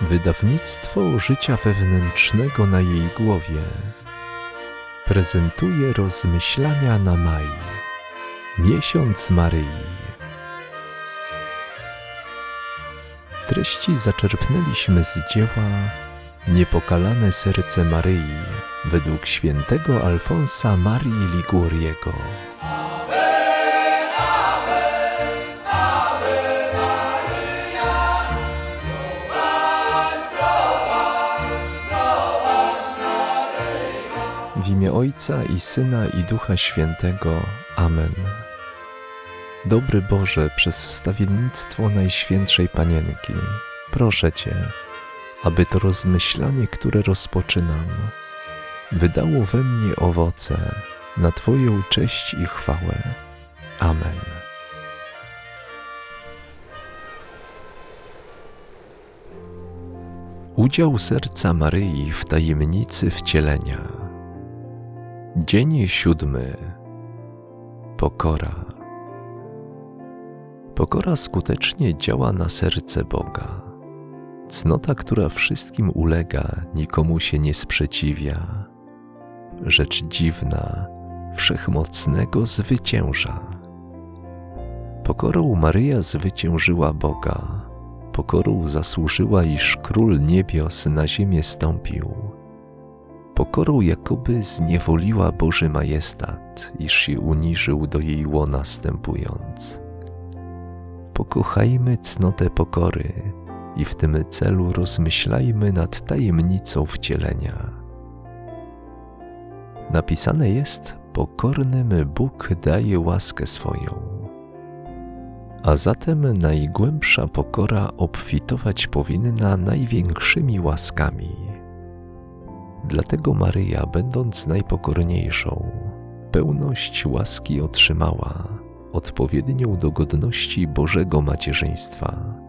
Wydawnictwo życia wewnętrznego na jej głowie prezentuje rozmyślania na maj. Miesiąc Maryi. Treści zaczerpnęliśmy z dzieła Niepokalane serce Maryi według świętego Alfonsa Marii Liguriego. Imię Ojca i Syna i Ducha Świętego. Amen. Dobry Boże, przez wstawiennictwo Najświętszej Panienki, proszę Cię, aby to rozmyślanie, które rozpoczynam, wydało we mnie owoce na Twoją cześć i chwałę. Amen. Udział serca Maryi w tajemnicy wcielenia. Dzień siódmy. Pokora. Pokora skutecznie działa na serce Boga. Cnota, która wszystkim ulega, nikomu się nie sprzeciwia. Rzecz dziwna, wszechmocnego zwycięża. Pokorą Maryja zwyciężyła Boga. Pokorą zasłużyła, iż król niebios na ziemię stąpił. Pokorą jakoby zniewoliła Boży majestat, iż się uniżył do jej łona stępując. Pokochajmy cnotę pokory, i w tym celu rozmyślajmy nad tajemnicą wcielenia. Napisane jest: Pokornym Bóg daje łaskę swoją. A zatem najgłębsza pokora obfitować powinna największymi łaskami. Dlatego Maryja, będąc najpokorniejszą, pełność łaski otrzymała, odpowiednią do godności Bożego macierzyństwa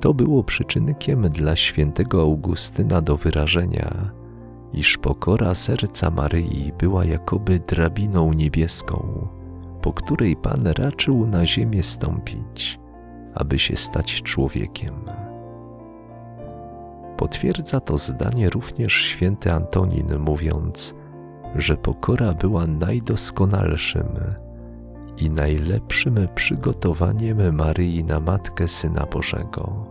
to było przyczynkiem dla świętego Augustyna do wyrażenia, iż pokora serca Maryi była jakoby drabiną niebieską, po której Pan raczył na ziemię stąpić, aby się stać człowiekiem. Potwierdza to zdanie również święty Antonin, mówiąc, że pokora była najdoskonalszym i najlepszym przygotowaniem Maryi na Matkę Syna Bożego.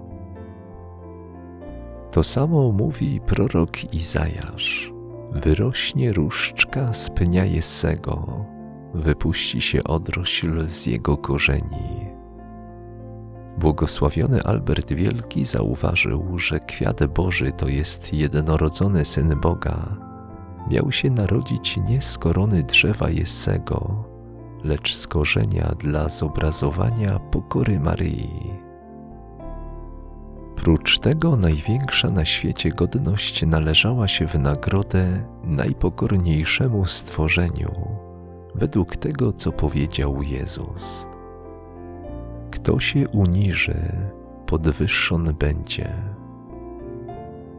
To samo mówi prorok Izajasz. Wyrośnie różdżka z pnia Jessego, wypuści się odrośl z jego korzeni. Błogosławiony Albert Wielki zauważył, że kwiat Boży to jest jednorodzony Syn Boga. Miał się narodzić nie z korony drzewa Jessego, lecz z korzenia dla zobrazowania pokory Maryi. Prócz tego największa na świecie godność należała się w nagrodę najpokorniejszemu stworzeniu, według tego, co powiedział Jezus. Kto się uniży, podwyższony będzie.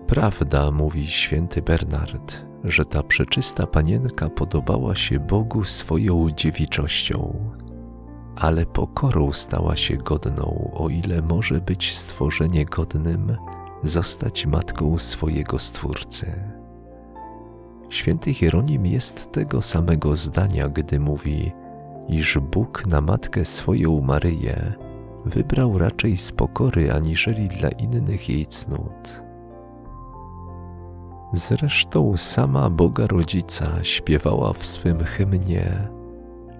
Prawda, mówi święty Bernard, że ta przeczysta panienka podobała się Bogu swoją dziewiczością, ale pokorą stała się godną, o ile może być stworzenie godnym zostać matką swojego Stwórcy. Święty Hieronim jest tego samego zdania, gdy mówi, iż Bóg na matkę swoją Maryję wybrał raczej z pokory aniżeli dla innych jej cnót. Zresztą sama Boga Rodzica śpiewała w swym hymnie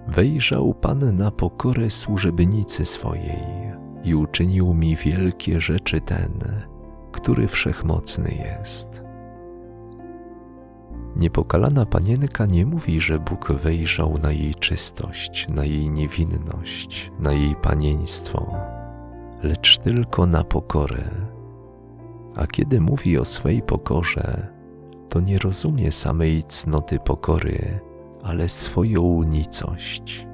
wejrzał Pan na pokorę służebnicy swojej i uczynił mi wielkie rzeczy ten, który wszechmocny jest. Niepokalana panienka nie mówi, że Bóg wejrzał na jej czystość, na jej niewinność, na jej panieństwo, lecz tylko na pokorę. A kiedy mówi o swej pokorze, to nie rozumie samej cnoty pokory, ale swoją nicość.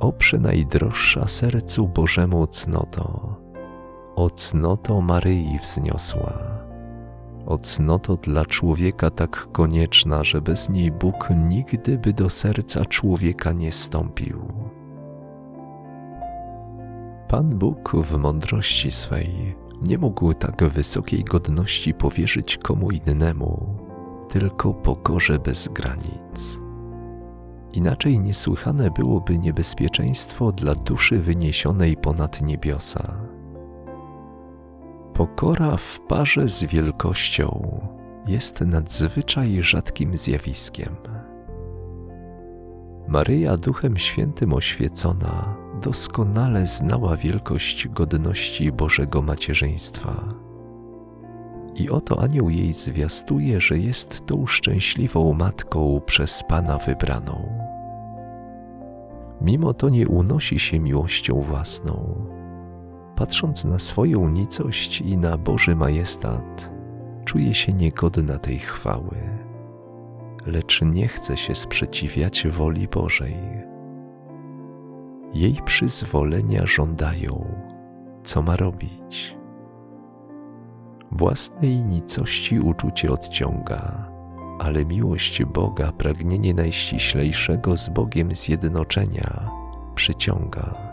O przenajdroższa sercu Bożemu cnoto, o cnoto Maryi wzniosła, o cnoto dla człowieka tak konieczna, że bez niej Bóg nigdy by do serca człowieka nie stąpił. Pan Bóg w mądrości swej nie mógł tak wysokiej godności powierzyć komu innemu, tylko pokorze bez granic. Inaczej niesłychane byłoby niebezpieczeństwo dla duszy wyniesionej ponad niebiosa. Pokora w parze z wielkością jest nadzwyczaj rzadkim zjawiskiem. Maryja Duchem Świętym oświecona doskonale znała wielkość godności Bożego macierzyństwa. I oto anioł jej zwiastuje, że jest tą szczęśliwą matką przez Pana wybraną. Mimo to nie unosi się miłością własną. Patrząc na swoją nicość i na Boży majestat, czuje się niegodna tej chwały, lecz nie chce się sprzeciwiać woli Bożej. Jej przyzwolenia żądają, co ma robić. Własnej nicości uczucie odciąga, ale miłość Boga, pragnienie najściślejszego z Bogiem zjednoczenia przyciąga.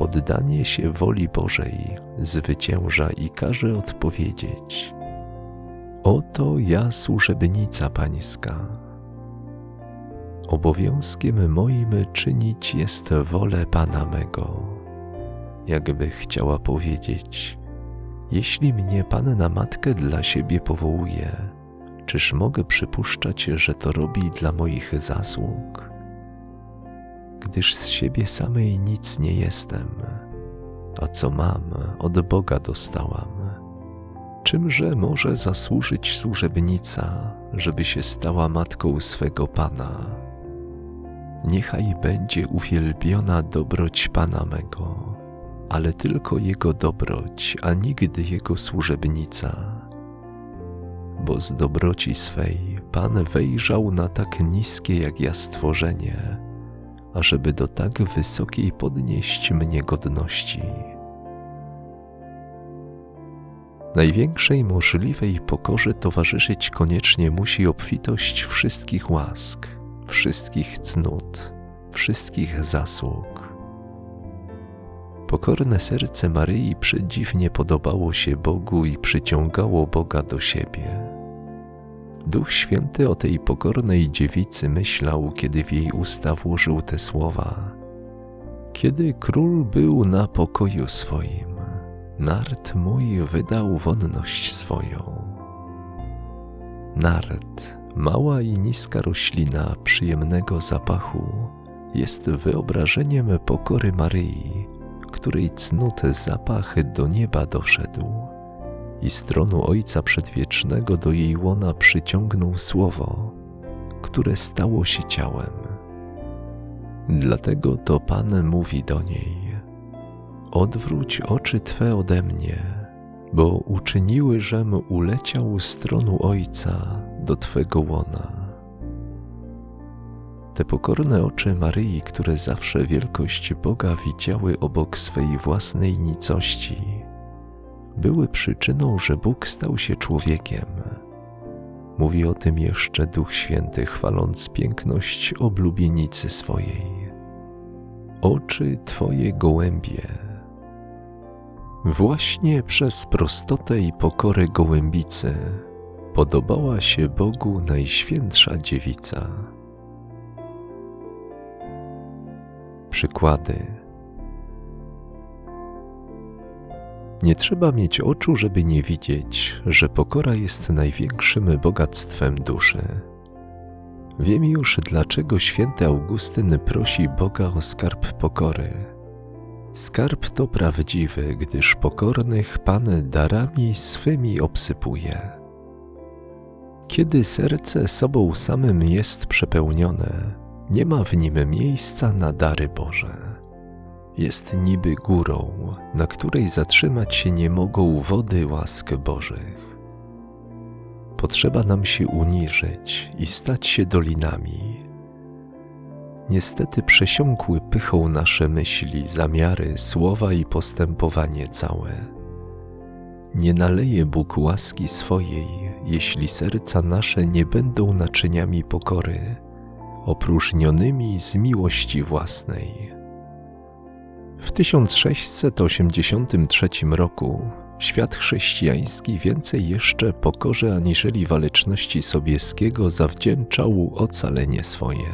Poddanie się woli Bożej zwycięża i każe odpowiedzieć: Oto ja służebnica Pańska. Obowiązkiem moim czynić jest wolę Pana mego. Jakby chciała powiedzieć: Jeśli mnie Pan na matkę dla siebie powołuje, czyż mogę przypuszczać, że to robi dla moich zasług? Gdyż z siebie samej nic nie jestem, a co mam, od Boga dostałam. Czymże może zasłużyć służebnica, żeby się stała matką swego Pana? Niechaj będzie uwielbiona dobroć Pana mego, ale tylko Jego dobroć, a nigdy Jego służebnica bo z dobroci swej Pan wejrzał na tak niskie jak ja stworzenie, ażeby do tak wysokiej podnieść mnie godności. Największej możliwej pokorze towarzyszyć koniecznie musi obfitość wszystkich łask, wszystkich cnót, wszystkich zasług. Pokorne serce Maryi przedziwnie podobało się Bogu i przyciągało Boga do siebie. Duch Święty o tej pokornej dziewicy myślał, kiedy w jej usta włożył te słowa. Kiedy król był na pokoju swoim, nart mój wydał wonność swoją. Nart, mała i niska roślina przyjemnego zapachu, jest wyobrażeniem pokory Maryi, której cnót zapach do nieba doszedł i stronu Ojca Przedwiecznego do jej łona przyciągnął słowo, które stało się ciałem. Dlatego to Pan mówi do niej: Odwróć oczy Twe ode mnie, bo uczyniły, żem uleciał stronu Ojca do Twego łona. Te pokorne oczy Maryi, które zawsze wielkość Boga widziały obok swej własnej nicości, były przyczyną, że Bóg stał się człowiekiem. Mówi o tym jeszcze Duch Święty, chwaląc piękność oblubienicy swojej. Oczy Twoje gołębie. Właśnie przez prostotę i pokorę gołębicy podobała się Bogu Najświętsza Dziewica. Przykłady Nie trzeba mieć oczu, żeby nie widzieć, że pokora jest największym bogactwem duszy. Wiem już, dlaczego święty Augustyn prosi Boga o skarb pokory. Skarb to prawdziwy, gdyż pokornych Pan darami swymi obsypuje. Kiedy serce sobą samym jest przepełnione, nie ma w nim miejsca na dary Boże jest niby górą, na której zatrzymać się nie mogą wody łask Bożych. Potrzeba nam się uniżyć i stać się dolinami. Niestety przesiąkły pychą nasze myśli, zamiary, słowa i postępowanie całe. Nie naleje Bóg łaski swojej, jeśli serca nasze nie będą naczyniami pokory, opróżnionymi z miłości własnej W 1683 roku świat chrześcijański więcej jeszcze pokorze aniżeli waleczności Sobieskiego zawdzięczał ocalenie swoje.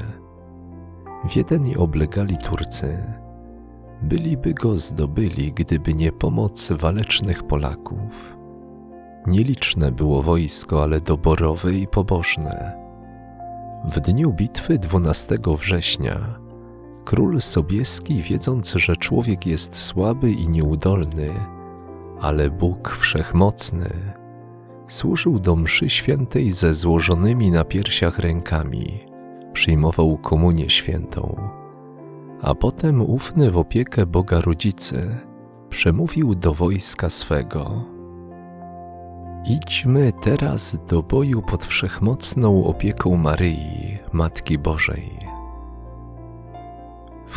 Wiedeń oblegali Turcy. Byliby go zdobyli, gdyby nie pomoc walecznych Polaków. Nieliczne było wojsko, ale doborowe i pobożne. W dniu bitwy 12 września król Sobieski, wiedząc, że człowiek jest słaby i nieudolny, ale Bóg wszechmocny, służył do mszy świętej ze złożonymi na piersiach rękami, przyjmował komunię świętą, a potem ufny w opiekę Boga Rodzicy przemówił do wojska swego. Idźmy teraz do boju pod wszechmocną opieką Maryi, Matki Bożej.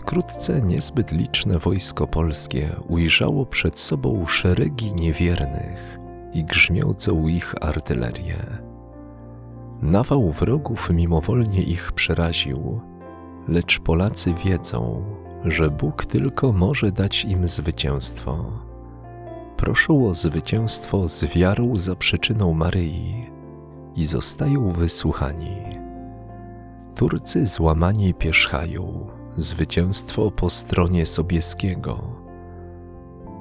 Wkrótce niezbyt liczne wojsko polskie ujrzało przed sobą szeregi niewiernych i grzmiącą ich artylerię. Nawał wrogów mimowolnie ich przeraził, lecz Polacy wiedzą, że Bóg tylko może dać im zwycięstwo. Proszą o zwycięstwo z wiarą za przyczyną Maryi i zostają wysłuchani. Turcy złamani pierzchają, zwycięstwo po stronie Sobieskiego.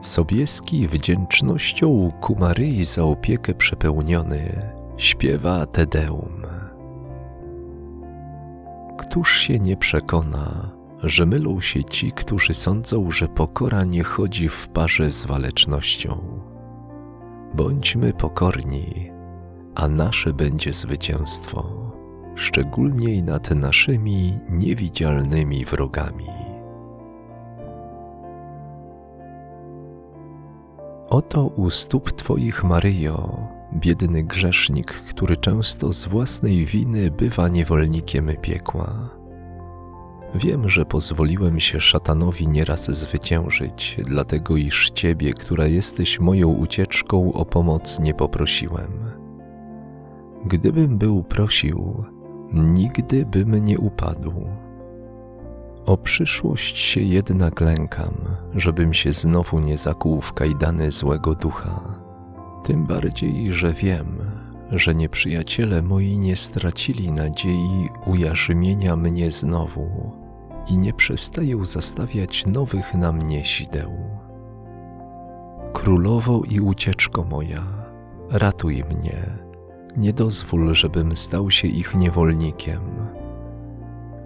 Sobieski wdzięcznością ku Maryi za opiekę przepełniony śpiewa Tedeum. Któż się nie przekona, że mylą się ci, którzy sądzą, że pokora nie chodzi w parze z walecznością. Bądźmy pokorni, a nasze będzie zwycięstwo szczególnie i nad naszymi niewidzialnymi wrogami. Oto u stóp Twoich, Maryjo, biedny grzesznik, który często z własnej winy bywa niewolnikiem piekła. Wiem, że pozwoliłem się szatanowi nieraz zwyciężyć, dlatego iż Ciebie, która jesteś moją ucieczką, o pomoc nie poprosiłem. Gdybym był prosił, nigdy bym nie upadł. O przyszłość się jednak lękam, żebym się znowu nie zakuł w kajdany złego ducha. Tym bardziej, że wiem, że nieprzyjaciele moi nie stracili nadziei ujarzmienia mnie znowu i nie przestają zastawiać nowych na mnie sideł. Królowo i ucieczko moja, ratuj mnie nie dozwól, żebym stał się ich niewolnikiem.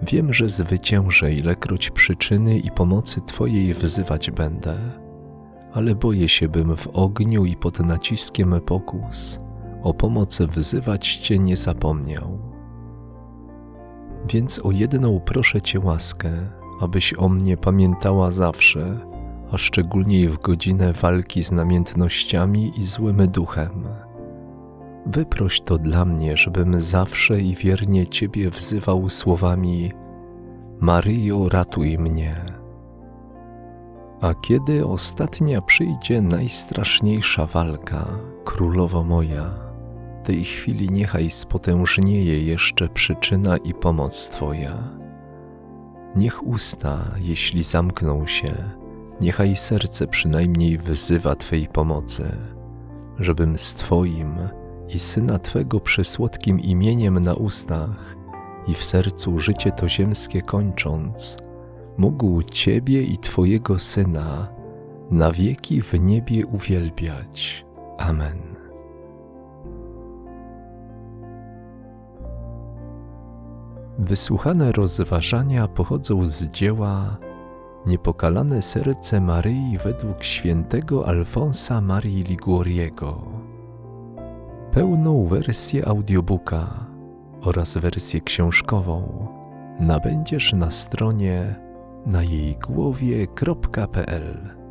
Wiem, że zwyciężę, ilekroć przyczyny i pomocy Twojej wzywać będę, ale boję się, bym w ogniu i pod naciskiem pokus o pomoc wzywać Cię nie zapomniał. Więc o jedną proszę Cię łaskę, abyś o mnie pamiętała zawsze, a szczególnie w godzinę walki z namiętnościami i złym duchem Wyproś to dla mnie, żebym zawsze i wiernie Ciebie wzywał słowami Maryjo, ratuj mnie. A kiedy ostatnia przyjdzie najstraszniejsza walka, królowo moja, tej chwili niechaj spotężnieje jeszcze przyczyna i pomoc Twoja. Niech usta, jeśli zamkną się, niechaj serce przynajmniej wzywa Twej pomocy, żebym z Twoim, i Syna Twego przesłodkim imieniem na ustach i w sercu życie to ziemskie kończąc, mógł Ciebie i Twojego Syna na wieki w niebie uwielbiać. Amen. Wysłuchane rozważania pochodzą z dzieła Niepokalane serce Maryi według świętego Alfonsa Marii Liguoriego pełną wersję audiobooka oraz wersję książkową nabędziesz na stronie na jej głowie.pl.